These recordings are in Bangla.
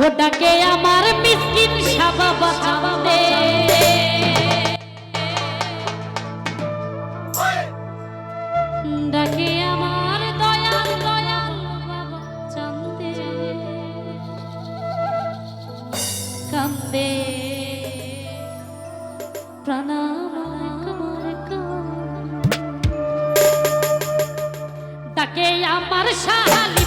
ওটাকে আমার মিসকিন সাবা বাঁচাবে ডাকে আমার দয়াল দয়াল বাবা চান্দে কান্দে প্রণাম ডাকে আমার শালী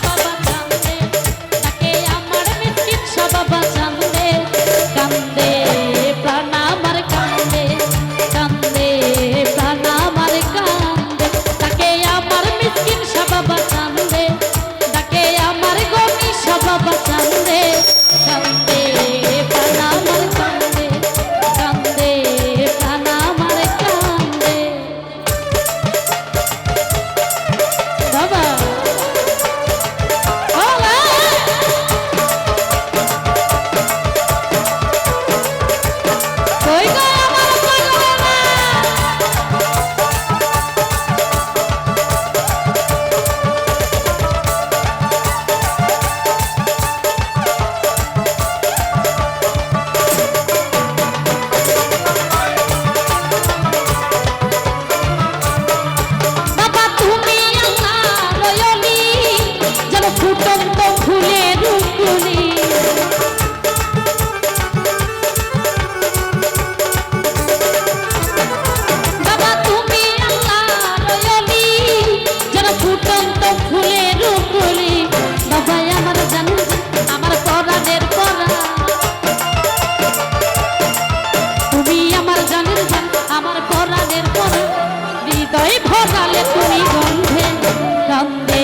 cantar.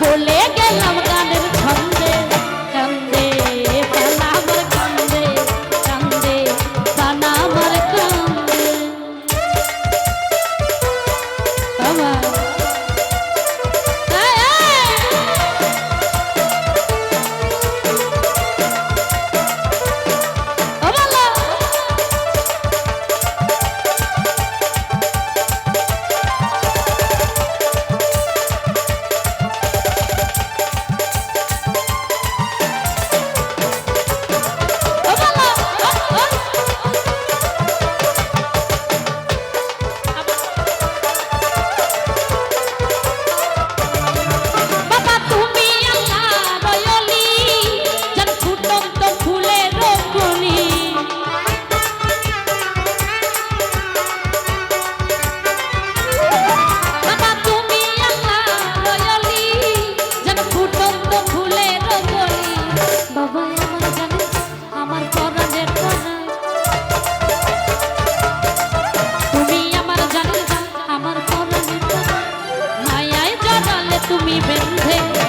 বলে গেলাম even think